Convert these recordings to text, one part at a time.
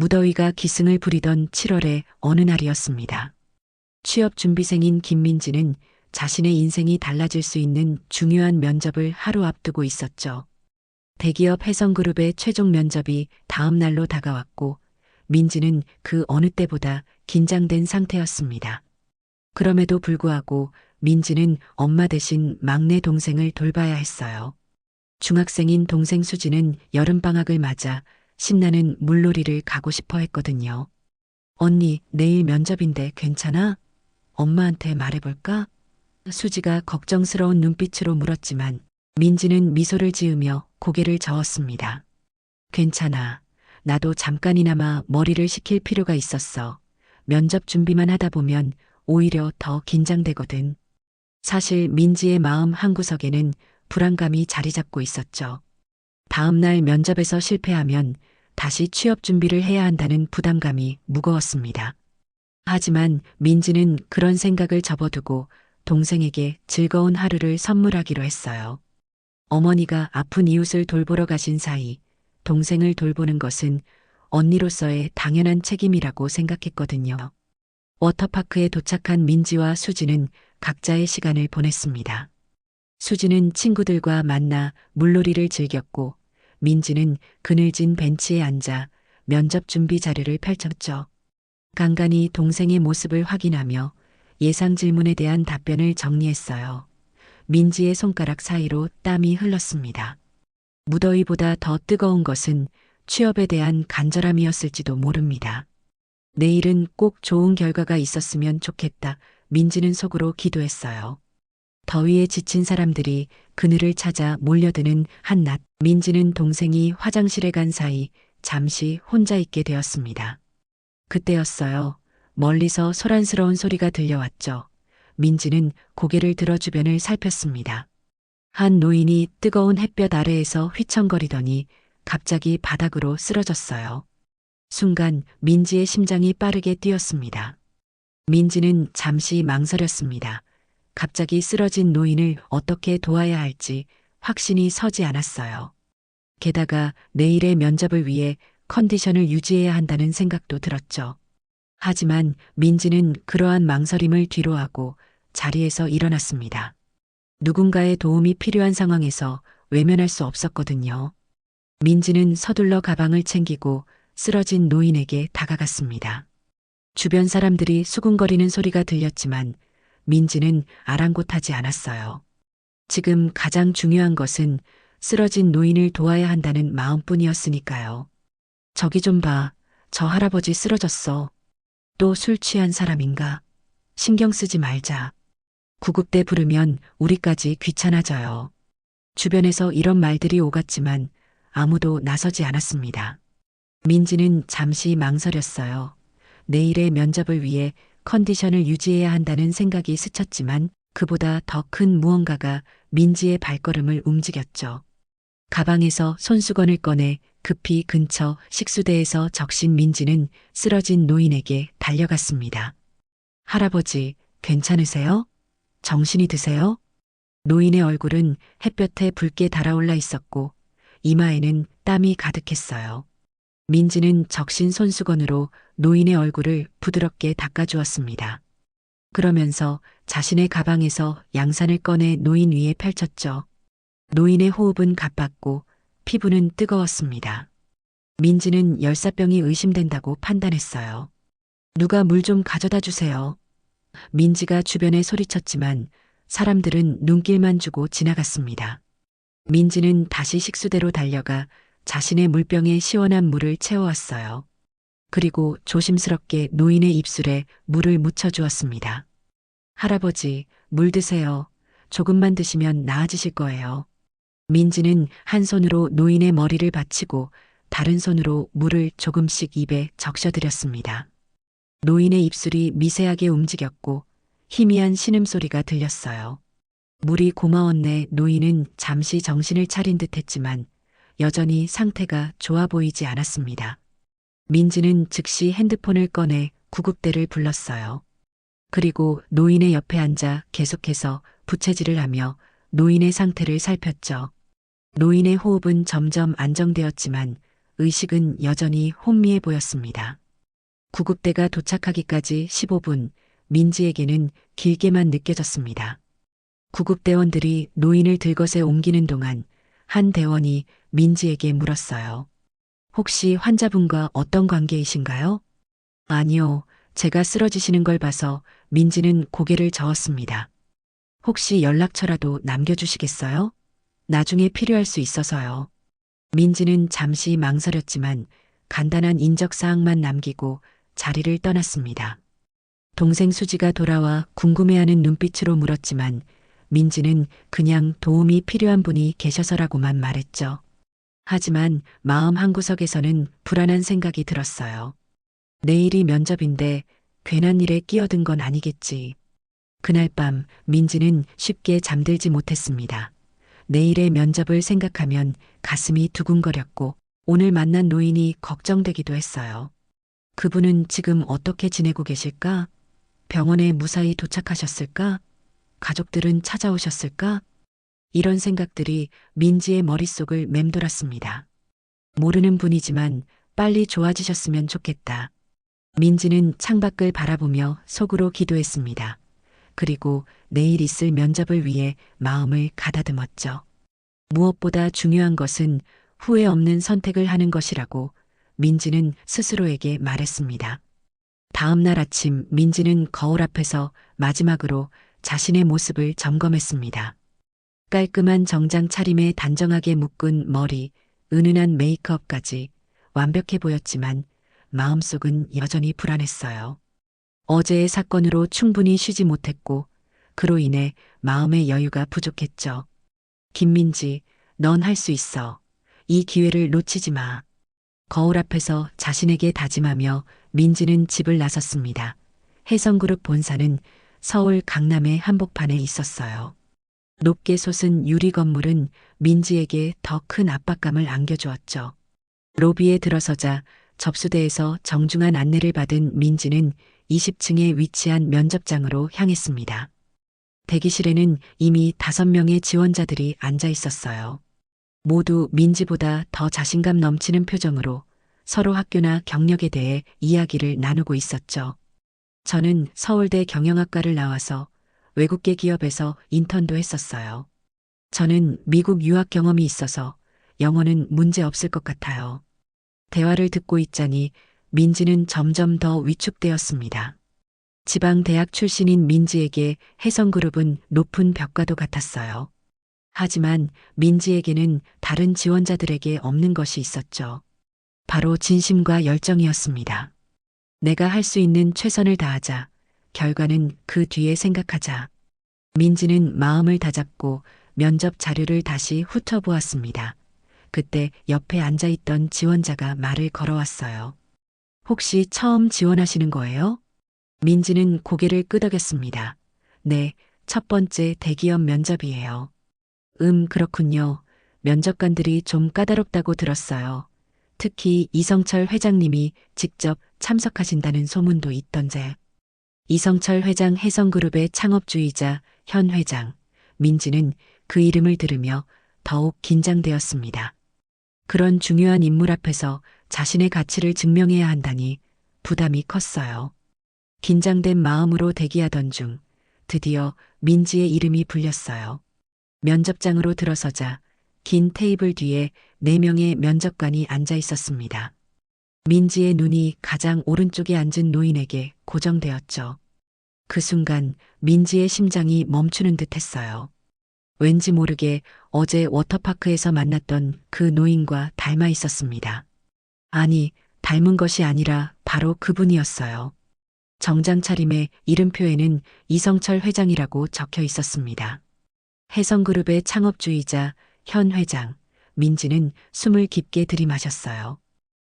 무더위가 기승을 부리던 7월의 어느 날이었습니다. 취업 준비생인 김민지는 자신의 인생이 달라질 수 있는 중요한 면접을 하루 앞두고 있었죠. 대기업 해성그룹의 최종 면접이 다음 날로 다가왔고 민지는 그 어느 때보다 긴장된 상태였습니다. 그럼에도 불구하고 민지는 엄마 대신 막내 동생을 돌봐야 했어요. 중학생인 동생 수지는 여름방학을 맞아 신나는 물놀이를 가고 싶어 했거든요. 언니, 내일 면접인데 괜찮아? 엄마한테 말해볼까? 수지가 걱정스러운 눈빛으로 물었지만 민지는 미소를 지으며 고개를 저었습니다. 괜찮아. 나도 잠깐이나마 머리를 식힐 필요가 있었어. 면접 준비만 하다 보면 오히려 더 긴장되거든. 사실 민지의 마음 한구석에는 불안감이 자리 잡고 있었죠. 다음날 면접에서 실패하면 다시 취업 준비를 해야 한다는 부담감이 무거웠습니다. 하지만 민지는 그런 생각을 접어두고 동생에게 즐거운 하루를 선물하기로 했어요. 어머니가 아픈 이웃을 돌보러 가신 사이 동생을 돌보는 것은 언니로서의 당연한 책임이라고 생각했거든요. 워터파크에 도착한 민지와 수지는 각자의 시간을 보냈습니다. 수지는 친구들과 만나 물놀이를 즐겼고 민지는 그늘진 벤치에 앉아 면접 준비 자료를 펼쳤죠. 간간히 동생의 모습을 확인하며 예상 질문에 대한 답변을 정리했어요. 민지의 손가락 사이로 땀이 흘렀습니다. 무더위보다 더 뜨거운 것은 취업에 대한 간절함이었을지도 모릅니다. 내일은 꼭 좋은 결과가 있었으면 좋겠다. 민지는 속으로 기도했어요. 더위에 지친 사람들이 그늘을 찾아 몰려드는 한낮, 민지는 동생이 화장실에 간 사이 잠시 혼자 있게 되었습니다. 그때였어요. 멀리서 소란스러운 소리가 들려왔죠. 민지는 고개를 들어 주변을 살폈습니다. 한 노인이 뜨거운 햇볕 아래에서 휘청거리더니 갑자기 바닥으로 쓰러졌어요. 순간 민지의 심장이 빠르게 뛰었습니다. 민지는 잠시 망설였습니다. 갑자기 쓰러진 노인을 어떻게 도와야 할지 확신이 서지 않았어요. 게다가 내일의 면접을 위해 컨디션을 유지해야 한다는 생각도 들었죠. 하지만 민지는 그러한 망설임을 뒤로하고 자리에서 일어났습니다. 누군가의 도움이 필요한 상황에서 외면할 수 없었거든요. 민지는 서둘러 가방을 챙기고 쓰러진 노인에게 다가갔습니다. 주변 사람들이 수군거리는 소리가 들렸지만 민지는 아랑곳하지 않았어요. 지금 가장 중요한 것은 쓰러진 노인을 도와야 한다는 마음뿐이었으니까요. 저기 좀 봐. 저 할아버지 쓰러졌어. 또 술 취한 사람인가? 신경 쓰지 말자. 구급대 부르면 우리까지 귀찮아져요. 주변에서 이런 말들이 오갔지만 아무도 나서지 않았습니다. 민지는 잠시 망설였어요. 내일의 면접을 위해 컨디션을 유지해야 한다는 생각이 스쳤지만 그보다 더 큰 무언가가 민지의 발걸음을 움직였죠. 가방에서 손수건을 꺼내 급히 근처 식수대에서 적신 민지는 쓰러진 노인에게 달려갔습니다. 할아버지, 괜찮으세요? 정신이 드세요? 노인의 얼굴은 햇볕에 붉게 달아올라 있었고 이마에는 땀이 가득했어요. 민지는 적신 손수건으로 노인의 얼굴을 부드럽게 닦아주었습니다. 그러면서 자신의 가방에서 양산을 꺼내 노인 위에 펼쳤죠. 노인의 호흡은 가빴고 피부는 뜨거웠습니다. 민지는 열사병이 의심된다고 판단했어요. 누가 물 좀 가져다 주세요. 민지가 주변에 소리쳤지만 사람들은 눈길만 주고 지나갔습니다. 민지는 다시 식수대로 달려가 자신의 물병에 시원한 물을 채워왔어요. 그리고 조심스럽게 노인의 입술에 물을 묻혀 주었습니다. 할아버지, 물 드세요. 조금만 드시면 나아지실 거예요. 민지는 한 손으로 노인의 머리를 받치고 다른 손으로 물을 조금씩 입에 적셔드렸습니다. 노인의 입술이 미세하게 움직였고 희미한 신음소리가 들렸어요. 물이 고마웠네 노인은 잠시 정신을 차린 듯 했지만 여전히 상태가 좋아 보이지 않았습니다. 민지는 즉시 핸드폰을 꺼내 구급대를 불렀어요. 그리고 노인의 옆에 앉아 계속해서 부채질을 하며 노인의 상태를 살폈죠. 노인의 호흡은 점점 안정되었지만 의식은 여전히 혼미해 보였습니다. 구급대가 도착하기까지 15분, 민지에게는 길게만 느껴졌습니다. 구급대원들이 노인을 들것에 옮기는 동안 한 대원이 민지에게 물었어요. 혹시 환자분과 어떤 관계이신가요? 아니요. 제가 쓰러지시는 걸 봐서 민지는 고개를 저었습니다. 혹시 연락처라도 남겨주시겠어요? 나중에 필요할 수 있어서요. 민지는 잠시 망설였지만 간단한 인적사항만 남기고 자리를 떠났습니다. 동생 수지가 돌아와 궁금해하는 눈빛으로 물었지만 민지는 그냥 도움이 필요한 분이 계셔서라고만 말했죠. 하지만 마음 한구석에서는 불안한 생각이 들었어요. 내일이 면접인데 괜한 일에 끼어든 건 아니겠지. 그날 밤 민지는 쉽게 잠들지 못했습니다. 내일의 면접을 생각하면 가슴이 두근거렸고 오늘 만난 노인이 걱정되기도 했어요. 그분은 지금 어떻게 지내고 계실까? 병원에 무사히 도착하셨을까? 가족들은 찾아오셨을까? 이런 생각들이 민지의 머릿속을 맴돌았습니다. 모르는 분이지만 빨리 좋아지셨으면 좋겠다. 민지는 창밖을 바라보며 속으로 기도했습니다. 그리고 내일 있을 면접을 위해 마음을 가다듬었죠. 무엇보다 중요한 것은 후회 없는 선택을 하는 것이라고 민지는 스스로에게 말했습니다. 다음 날 아침 민지는 거울 앞에서 마지막으로 자신의 모습을 점검했습니다. 깔끔한 정장 차림에 단정하게 묶은 머리, 은은한 메이크업까지 완벽해 보였지만 마음속은 여전히 불안했어요. 어제의 사건으로 충분히 쉬지 못했고 그로 인해 마음의 여유가 부족했죠. 김민지, 넌 할 수 있어. 이 기회를 놓치지 마. 거울 앞에서 자신에게 다짐하며 민지는 집을 나섰습니다. 해성그룹 본사는 서울 강남의 한복판에 있었어요. 높게 솟은 유리 건물은 민지에게 더 큰 압박감을 안겨주었죠. 로비에 들어서자 접수대에서 정중한 안내를 받은 민지는 20층에 위치한 면접장으로 향했습니다. 대기실에는 이미 다섯 명의 지원자들이 앉아 있었어요. 모두 민지보다 더 자신감 넘치는 표정으로 서로 학교나 경력에 대해 이야기를 나누고 있었죠. 저는 서울대 경영학과를 나와서 외국계 기업에서 인턴도 했었어요. 저는 미국 유학 경험이 있어서 영어는 문제 없을 것 같아요. 대화를 듣고 있자니 민지는 점점 더 위축되었습니다. 지방 대학 출신인 민지에게 해성그룹은 높은 벽과도 같았어요. 하지만 민지에게는 다른 지원자들에게 없는 것이 있었죠. 바로 진심과 열정이었습니다. 내가 할 수 있는 최선을 다하자. 결과는 그 뒤에 생각하자. 민지는 마음을 다잡고 면접 자료를 다시 훑어보았습니다. 그때 옆에 앉아있던 지원자가 말을 걸어왔어요. 혹시 처음 지원하시는 거예요? 민지는 고개를 끄덕였습니다. 네, 첫 번째 대기업 면접이에요. 음, 그렇군요. 면접관들이 좀 까다롭다고 들었어요. 특히 이성철 회장님이 직접 참석하신다는 소문도 있던데. 이성철 회장 해성그룹의 창업주의자 현 회장, 민지는 그 이름을 들으며 더욱 긴장되었습니다. 그런 중요한 인물 앞에서 자신의 가치를 증명해야 한다니 부담이 컸어요. 긴장된 마음으로 대기하던 중 드디어 민지의 이름이 불렸어요. 면접장으로 들어서자 긴 테이블 뒤에 네 명의 면접관이 앉아 있었습니다. 민지의 눈이 가장 오른쪽에 앉은 노인에게 고정되었죠. 그 순간 민지의 심장이 멈추는 듯 했어요. 왠지 모르게 어제 워터파크에서 만났던 그 노인과 닮아 있었습니다. 아니, 닮은 것이 아니라 바로 그분이었어요. 정장 차림의 이름표에는 이성철 회장이라고 적혀 있었습니다. 해성그룹의 창업주의자 현 회장, 민지는 숨을 깊게 들이마셨어요.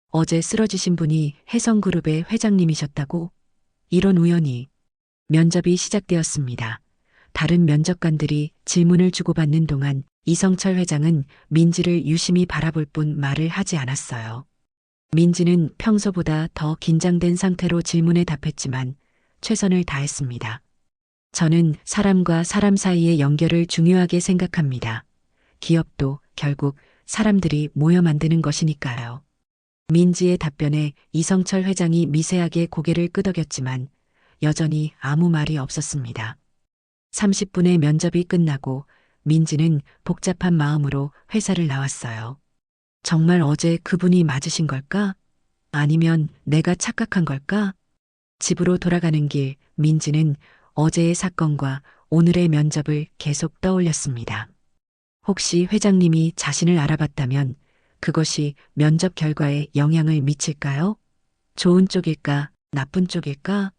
어제 쓰러지신 분이 해성그룹의 회장님이셨다고? 이런 우연이. 면접이 시작되었습니다. 다른 면접관들이 질문을 주고받는 동안 이성철 회장은 민지를 유심히 바라볼 뿐 말을 하지 않았어요. 민지는 평소보다 더 긴장된 상태로 질문에 답했지만 최선을 다했습니다. 저는 사람과 사람 사이의 연결을 중요하게 생각합니다. 기업도 결국 사람들이 모여 만드는 것이니까요. 민지의 답변에 이성철 회장이 미세하게 고개를 끄덕였지만 여전히 아무 말이 없었습니다. 30분의 면접이 끝나고 민지는 복잡한 마음으로 회사를 나왔어요. 정말 어제 그분이 맞으신 걸까? 아니면 내가 착각한 걸까? 집으로 돌아가는 길 민지는 어제의 사건과 오늘의 면접을 계속 떠올렸습니다. 혹시 회장님이 자신을 알아봤다면 그것이 면접 결과에 영향을 미칠까요? 좋은 쪽일까? 나쁜 쪽일까?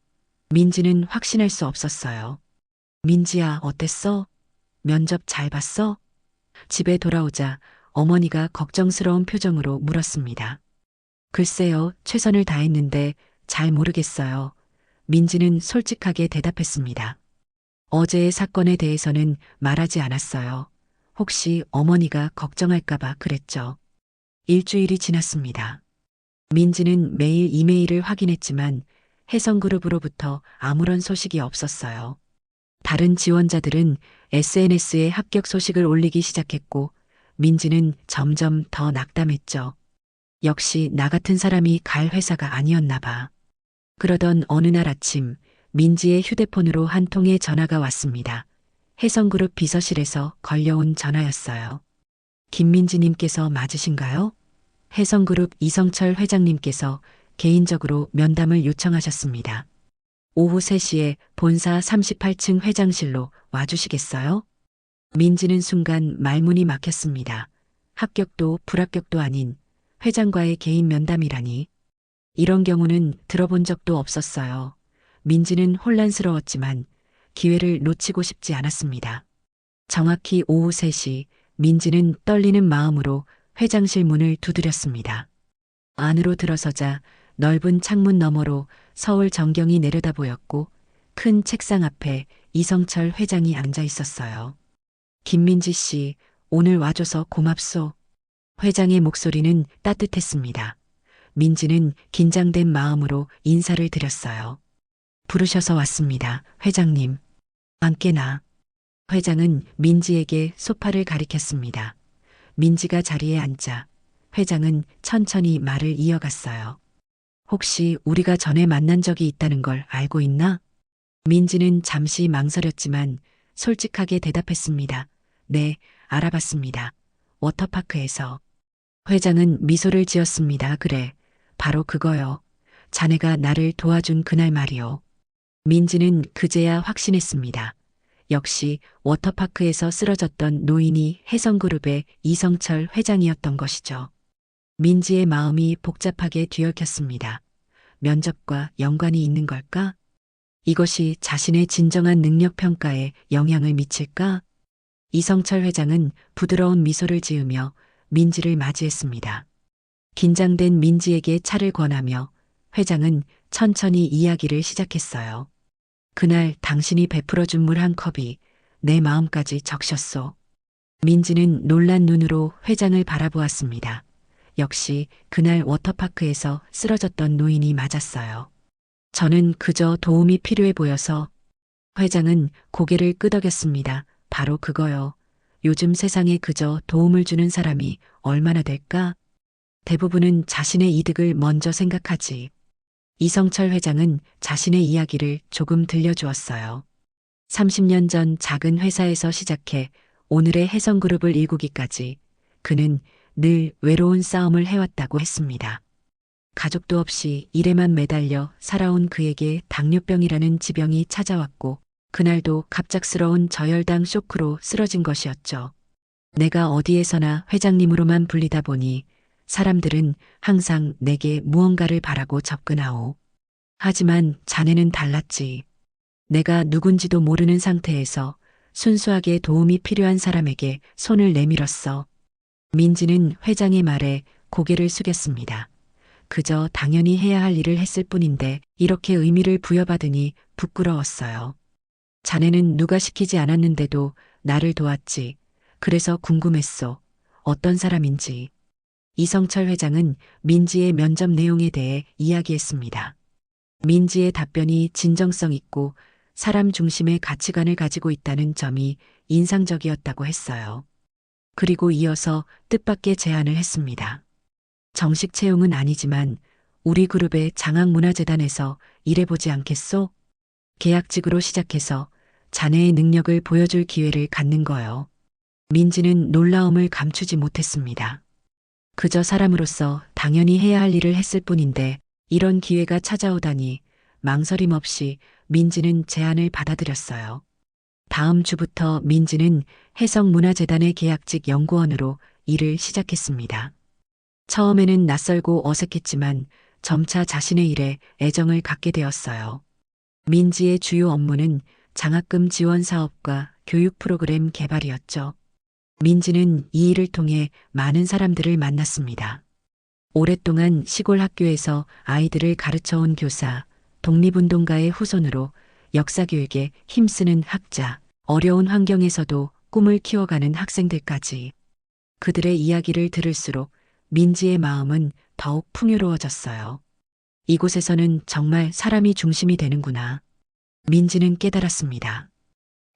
민지는 확신할 수 없었어요. 민지야, 어땠어? 면접 잘 봤어? 집에 돌아오자 어머니가 걱정스러운 표정으로 물었습니다. 글쎄요, 최선을 다했는데 잘 모르겠어요. 민지는 솔직하게 대답했습니다. 어제의 사건에 대해서는 말하지 않았어요. 혹시 어머니가 걱정할까봐 그랬죠. 일주일이 지났습니다. 민지는 매일 이메일을 확인했지만 혜성그룹으로부터 아무런 소식이 없었어요. 다른 지원자들은 SNS에 합격 소식을 올리기 시작했고 민지는 점점 더 낙담했죠. 역시 나 같은 사람이 갈 회사가 아니었나 봐. 그러던 어느 날 아침 민지의 휴대폰으로 한 통의 전화가 왔습니다. 혜성그룹 비서실에서 걸려온 전화였어요. 김민지님께서 맞으신가요? 혜성그룹 이성철 회장님께서 개인적으로 면담을 요청하셨습니다. 오후 3시에 본사 38층 회장실로 와주시겠어요? 민지는 순간 말문이 막혔습니다. 합격도 불합격도 아닌 회장과의 개인 면담이라니. 이런 경우는 들어본 적도 없었어요. 민지는 혼란스러웠지만 기회를 놓치고 싶지 않았습니다. 정확히 오후 3시 민지는 떨리는 마음으로 회장실 문을 두드렸습니다. 안으로 들어서자 넓은 창문 너머로 서울 전경이 내려다 보였고 큰 책상 앞에 이성철 회장이 앉아 있었어요. 김민지 씨, 오늘 와줘서 고맙소. 회장의 목소리는 따뜻했습니다. 민지는 긴장된 마음으로 인사를 드렸어요. 부르셔서 왔습니다, 회장님. 앉게나. 회장은 민지에게 소파를 가리켰습니다. 민지가 자리에 앉자 회장은 천천히 말을 이어갔어요. 혹시 우리가 전에 만난 적이 있다는 걸 알고 있나? 민지는 잠시 망설였지만 솔직하게 대답했습니다. 네, 알아봤습니다. 워터파크에서. 회장은 미소를 지었습니다. 그래, 바로 그거요. 자네가 나를 도와준 그날 말이요. 민지는 그제야 확신했습니다. 역시 워터파크에서 쓰러졌던 노인이 혜성그룹의 이성철 회장이었던 것이죠. 민지의 마음이 복잡하게 뒤얽혔습니다. 면접과 연관이 있는 걸까? 이것이 자신의 진정한 능력 평가에 영향을 미칠까? 이성철 회장은 부드러운 미소를 지으며 민지를 맞이했습니다. 긴장된 민지에게 차를 권하며 회장은 천천히 이야기를 시작했어요. 그날 당신이 베풀어준 물 한 컵이 내 마음까지 적셨소. 민지는 놀란 눈으로 회장을 바라보았습니다. 역시 그날 워터파크에서 쓰러졌던 노인이 맞았어요. 저는 그저 도움이 필요해 보여서 회장은 고개를 끄덕였습니다. 바로 그거요. 요즘 세상에 그저 도움을 주는 사람이 얼마나 될까? 대부분은 자신의 이득을 먼저 생각하지. 이성철 회장은 자신의 이야기를 조금 들려주었어요. 30년 전 작은 회사에서 시작해 오늘의 혜성그룹을 일구기까지 그는 늘 외로운 싸움을 해왔다고 했습니다. 가족도 없이 일에만 매달려 살아온 그에게 당뇨병이라는 지병이 찾아왔고 그날도 갑작스러운 저혈당 쇼크로 쓰러진 것이었죠. 내가 어디에서나 회장님으로만 불리다 보니 사람들은 항상 내게 무언가를 바라고 접근하오. 하지만 자네는 달랐지. 내가 누군지도 모르는 상태에서 순수하게 도움이 필요한 사람에게 손을 내밀었어. 민지는 회장의 말에 고개를 숙였습니다. 그저 당연히 해야 할 일을 했을 뿐인데 이렇게 의미를 부여받으니 부끄러웠어요. 자네는 누가 시키지 않았는데도 나를 도왔지. 그래서 궁금했소. 어떤 사람인지. 이성철 회장은 민지의 면접 내용에 대해 이야기했습니다. 민지의 답변이 진정성 있고 사람 중심의 가치관을 가지고 있다는 점이 인상적이었다고 했어요. 그리고 이어서 뜻밖의 제안을 했습니다. 정식 채용은 아니지만 우리 그룹의 장학문화재단에서 일해보지 않겠소? 계약직으로 시작해서 자네의 능력을 보여줄 기회를 갖는 거요. 민지는 놀라움을 감추지 못했습니다. 그저 사람으로서 당연히 해야 할 일을 했을 뿐인데 이런 기회가 찾아오다니 망설임 없이 민지는 제안을 받아들였어요. 다음 주부터 민지는 해성문화재단의 계약직 연구원으로 일을 시작했습니다. 처음에는 낯설고 어색했지만 점차 자신의 일에 애정을 갖게 되었어요. 민지의 주요 업무는 장학금 지원 사업과 교육 프로그램 개발이었죠. 민지는 이 일을 통해 많은 사람들을 만났습니다. 오랫동안 시골 학교에서 아이들을 가르쳐 온 교사, 독립운동가의 후손으로 역사교육에 힘쓰는 학자, 어려운 환경에서도 꿈을 키워가는 학생들까지 그들의 이야기를 들을수록 민지의 마음은 더욱 풍요로워졌어요. 이곳에서는 정말 사람이 중심이 되는구나. 민지는 깨달았습니다.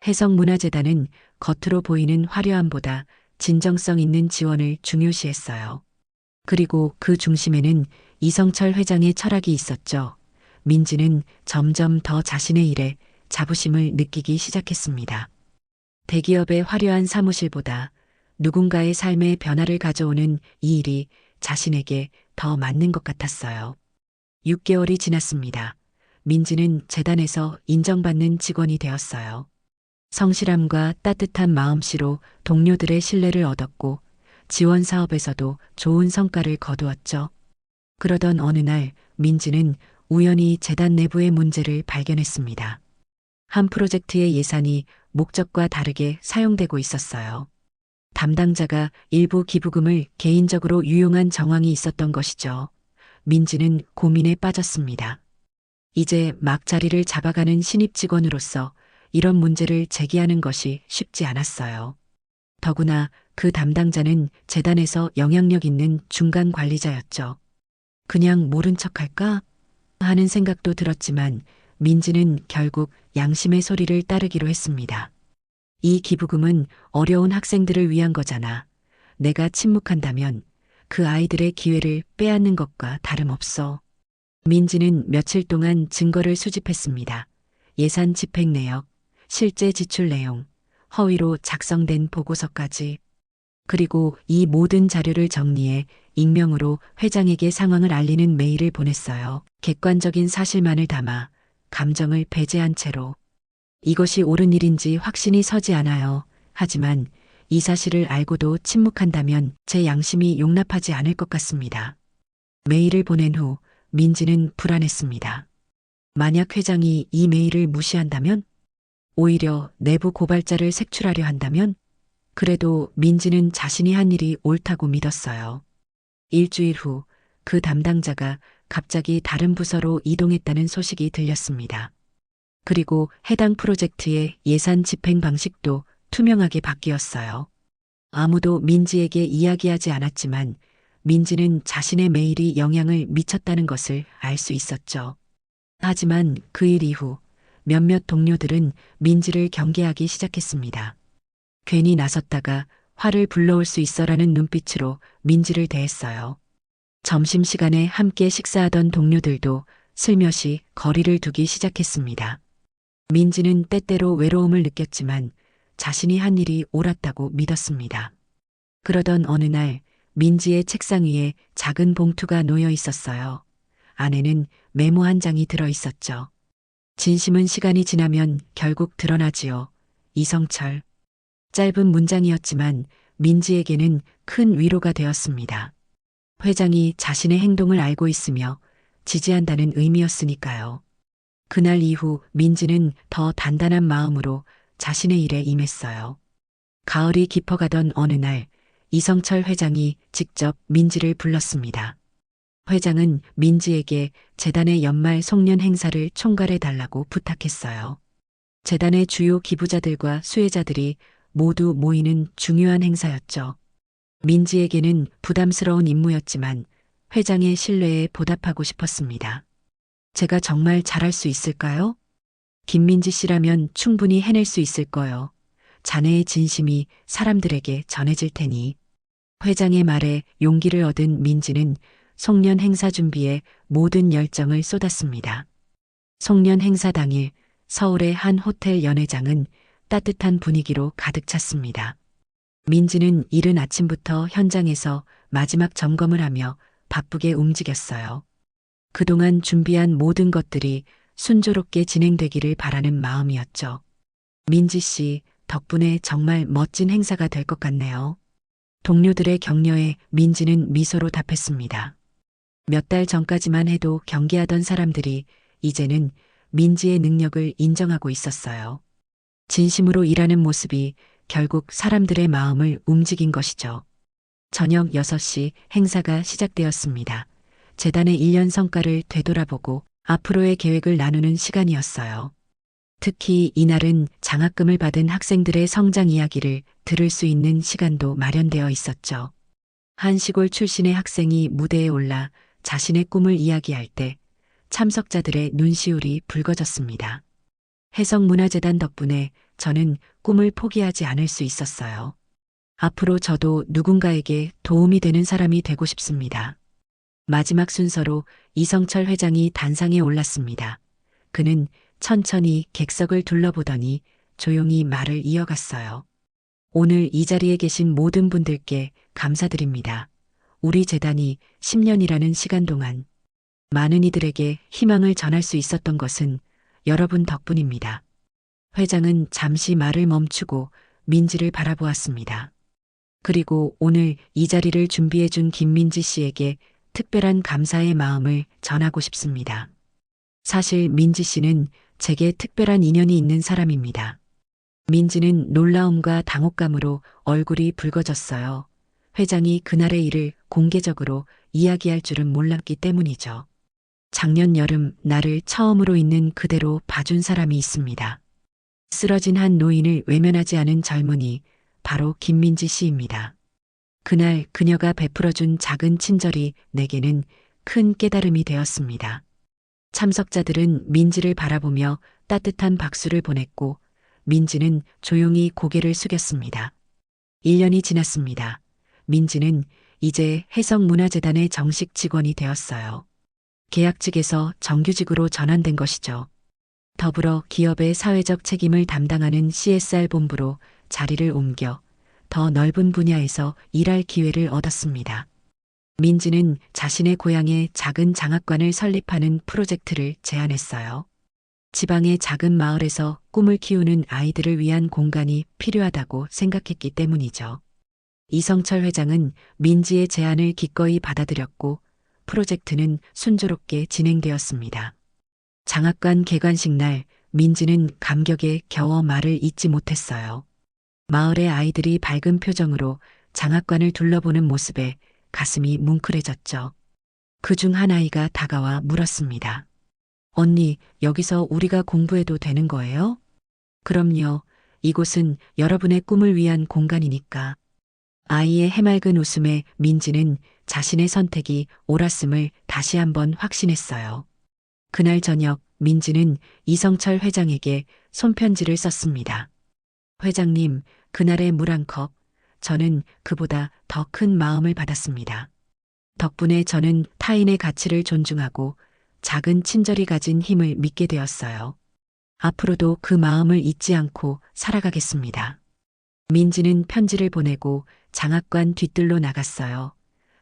해성문화재단은 겉으로 보이는 화려함보다 진정성 있는 지원을 중요시했어요. 그리고 그 중심에는 이성철 회장의 철학이 있었죠. 민지는 점점 더 자신의 일에 자부심을 느끼기 시작했습니다. 대기업의 화려한 사무실보다 누군가의 삶의 변화를 가져오는 이 일이 자신에게 더 맞는 것 같았어요. 6개월이 지났습니다. 민지는 재단에서 인정받는 직원이 되었어요. 성실함과 따뜻한 마음씨로 동료들의 신뢰를 얻었고 지원 사업에서도 좋은 성과를 거두었죠. 그러던 어느 날 민지는 우연히 재단 내부의 문제를 발견했습니다. 한 프로젝트의 예산이 목적과 다르게 사용되고 있었어요. 담당자가 일부 기부금을 개인적으로 유용한 정황이 있었던 것이죠. 민지는 고민에 빠졌습니다. 이제 막 자리를 잡아가는 신입 직원으로서 이런 문제를 제기하는 것이 쉽지 않았어요. 더구나 그 담당자는 재단에서 영향력 있는 중간 관리자였죠. 그냥 모른 척 할까? 하는 생각도 들었지만 민지는 결국 양심의 소리를 따르기로 했습니다. 이 기부금은 어려운 학생들을 위한 거잖아. 내가 침묵한다면 그 아이들의 기회를 빼앗는 것과 다름없어. 민지는 며칠 동안 증거를 수집했습니다. 예산 집행 내역, 실제 지출 내용, 허위로 작성된 보고서까지. 그리고 이 모든 자료를 정리해 익명으로 회장에게 상황을 알리는 메일을 보냈어요. 객관적인 사실만을 담아 감정을 배제한 채로. 이것이 옳은 일인지 확신이 서지 않아요. 하지만 이 사실을 알고도 침묵한다면 제 양심이 용납하지 않을 것 같습니다. 메일을 보낸 후 민지는 불안했습니다. 만약 회장이 이 메일을 무시한다면? 오히려 내부 고발자를 색출하려 한다면? 그래도 민지는 자신이 한 일이 옳다고 믿었어요. 일주일 후 그 담당자가 갑자기 다른 부서로 이동했다는 소식이 들렸습니다. 그리고 해당 프로젝트의 예산 집행 방식도 투명하게 바뀌었어요. 아무도 민지에게 이야기하지 않았지만 민지는 자신의 메일이 영향을 미쳤다는 것을 알 수 있었죠. 하지만 그 일 이후 몇몇 동료들은 민지를 경계하기 시작했습니다. 괜히 나섰다가 화를 불러올 수 있어라는 눈빛으로 민지를 대했어요. 점심시간에 함께 식사하던 동료들도 슬며시 거리를 두기 시작했습니다. 민지는 때때로 외로움을 느꼈지만 자신이 한 일이 옳았다고 믿었습니다. 그러던 어느 날 민지의 책상 위에 작은 봉투가 놓여 있었어요. 안에는 메모 한 장이 들어 있었죠. 진심은 시간이 지나면 결국 드러나지요. 이성철. 짧은 문장이었지만 민지에게는 큰 위로가 되었습니다. 회장이 자신의 행동을 알고 있으며 지지한다는 의미였으니까요. 그날 이후 민지는 더 단단한 마음으로 자신의 일에 임했어요. 가을이 깊어가던 어느 날 이성철 회장이 직접 민지를 불렀습니다. 회장은 민지에게 재단의 연말 송년 행사를 총괄해 달라고 부탁했어요. 재단의 주요 기부자들과 수혜자들이 모두 모이는 중요한 행사였죠. 민지에게는 부담스러운 임무였지만 회장의 신뢰에 보답하고 싶었습니다. 제가 정말 잘할 수 있을까요? 김민지 씨라면 충분히 해낼 수 있을 거요. 자네의 진심이 사람들에게 전해질 테니. 회장의 말에 용기를 얻은 민지는 송년 행사 준비에 모든 열정을 쏟았습니다. 송년 행사 당일 서울의 한 호텔 연회장은 따뜻한 분위기로 가득 찼습니다. 민지는 이른 아침부터 현장에서 마지막 점검을 하며 바쁘게 움직였어요. 그동안 준비한 모든 것들이 순조롭게 진행되기를 바라는 마음이었죠. 민지 씨 덕분에 정말 멋진 행사가 될 것 같네요. 동료들의 격려에 민지는 미소로 답했습니다. 몇 달 전까지만 해도 경계하던 사람들이 이제는 민지의 능력을 인정하고 있었어요. 진심으로 일하는 모습이 결국 사람들의 마음을 움직인 것이죠. 저녁 6시 행사가 시작되었습니다. 재단의 1년 성과를 되돌아보고 앞으로의 계획을 나누는 시간이었어요. 특히 이날은 장학금을 받은 학생들의 성장 이야기를 들을 수 있는 시간도 마련되어 있었죠. 한 시골 출신의 학생이 무대에 올라 자신의 꿈을 이야기할 때 참석자들의 눈시울이 붉어졌습니다. 해성문화재단 덕분에 저는 꿈을 포기하지 않을 수 있었어요. 앞으로 저도 누군가에게 도움이 되는 사람이 되고 싶습니다. 마지막 순서로 이성철 회장이 단상에 올랐습니다. 그는 천천히 객석을 둘러보더니 조용히 말을 이어갔어요. 오늘 이 자리에 계신 모든 분들께 감사드립니다. 우리 재단이 10년이라는 시간 동안 많은 이들에게 희망을 전할 수 있었던 것은 여러분 덕분입니다. 회장은 잠시 말을 멈추고 민지를 바라보았습니다. 그리고 오늘 이 자리를 준비해준 김민지 씨에게 특별한 감사의 마음을 전하고 싶습니다. 사실 민지 씨는 제게 특별한 인연이 있는 사람입니다. 민지는 놀라움과 당혹감으로 얼굴이 붉어졌어요. 회장이 그날의 일을 공개적으로 이야기할 줄은 몰랐기 때문이죠. 작년 여름 나를 처음으로 있는 그대로 봐준 사람이 있습니다. 쓰러진 한 노인을 외면하지 않은 젊은이, 바로 김민지 씨입니다. 그날 그녀가 베풀어준 작은 친절이 내게는 큰 깨달음이 되었습니다. 참석자들은 민지를 바라보며 따뜻한 박수를 보냈고 민지는 조용히 고개를 숙였습니다. 1년이 지났습니다. 민지는 이제 해성문화재단의 정식 직원이 되었어요. 계약 측에서 정규직으로 전환된 것이죠. 더불어 기업의 사회적 책임을 담당하는 CSR 본부로 자리를 옮겨 더 넓은 분야에서 일할 기회를 얻었습니다. 민지는 자신의 고향에 작은 장학관을 설립하는 프로젝트를 제안했어요. 지방의 작은 마을에서 꿈을 키우는 아이들을 위한 공간이 필요하다고 생각했기 때문이죠. 이성철 회장은 민지의 제안을 기꺼이 받아들였고 프로젝트는 순조롭게 진행되었습니다. 장학관 개관식 날 민지는 감격에 겨워 말을 잇지 못했어요. 마을의 아이들이 밝은 표정으로 장학관을 둘러보는 모습에 가슴이 뭉클해졌죠. 그 중 한 아이가 다가와 물었습니다. 언니, 여기서 우리가 공부해도 되는 거예요? 그럼요. 이곳은 여러분의 꿈을 위한 공간이니까. 아이의 해맑은 웃음에 민지는 자신의 선택이 옳았음을 다시 한번 확신했어요. 그날 저녁 민지는 이성철 회장에게 손편지를 썼습니다. 회장님, 그날의 물 한 컵, 저는 그보다 더 큰 마음을 받았습니다. 덕분에 저는 타인의 가치를 존중하고 작은 친절이 가진 힘을 믿게 되었어요. 앞으로도 그 마음을 잊지 않고 살아가겠습니다. 민지는 편지를 보내고 장학관 뒤뜰로 나갔어요.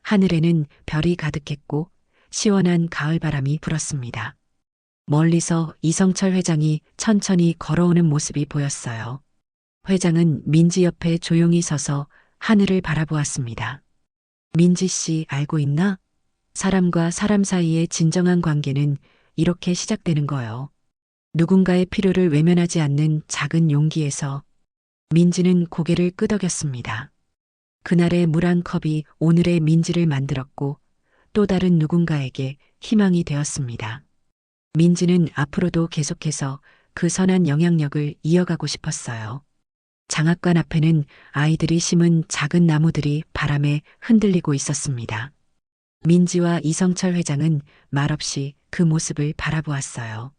하늘에는 별이 가득했고 시원한 가을 바람이 불었습니다. 멀리서 이성철 회장이 천천히 걸어오는 모습이 보였어요. 회장은 민지 옆에 조용히 서서 하늘을 바라보았습니다. 민지 씨 알고 있나? 사람과 사람 사이의 진정한 관계는 이렇게 시작되는 거요. 누군가의 필요를 외면하지 않는 작은 용기에서 민지는 고개를 끄덕였습니다. 그날의 물 한 컵이 오늘의 민지를 만들었고 또 다른 누군가에게 희망이 되었습니다. 민지는 앞으로도 계속해서 그 선한 영향력을 이어가고 싶었어요. 장학관 앞에는 아이들이 심은 작은 나무들이 바람에 흔들리고 있었습니다. 민지와 이성철 회장은 말없이 그 모습을 바라보았어요.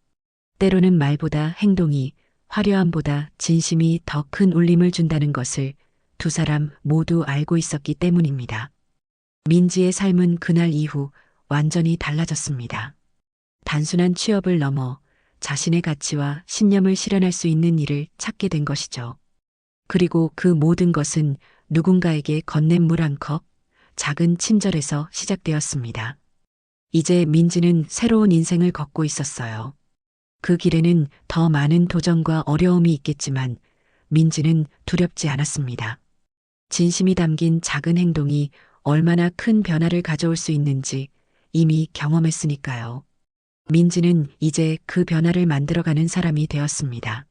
때로는 말보다 행동이 화려함보다 진심이 더 큰 울림을 준다는 것을 두 사람 모두 알고 있었기 때문입니다. 민지의 삶은 그날 이후 완전히 달라졌습니다. 단순한 취업을 넘어 자신의 가치와 신념을 실현할 수 있는 일을 찾게 된 것이죠. 그리고 그 모든 것은 누군가에게 건넨 물 한 컵, 작은 친절에서 시작되었습니다. 이제 민지는 새로운 인생을 걷고 있었어요. 그 길에는 더 많은 도전과 어려움이 있겠지만 민지는 두렵지 않았습니다. 진심이 담긴 작은 행동이 얼마나 큰 변화를 가져올 수 있는지 이미 경험했으니까요. 민지는 이제 그 변화를 만들어가는 사람이 되었습니다.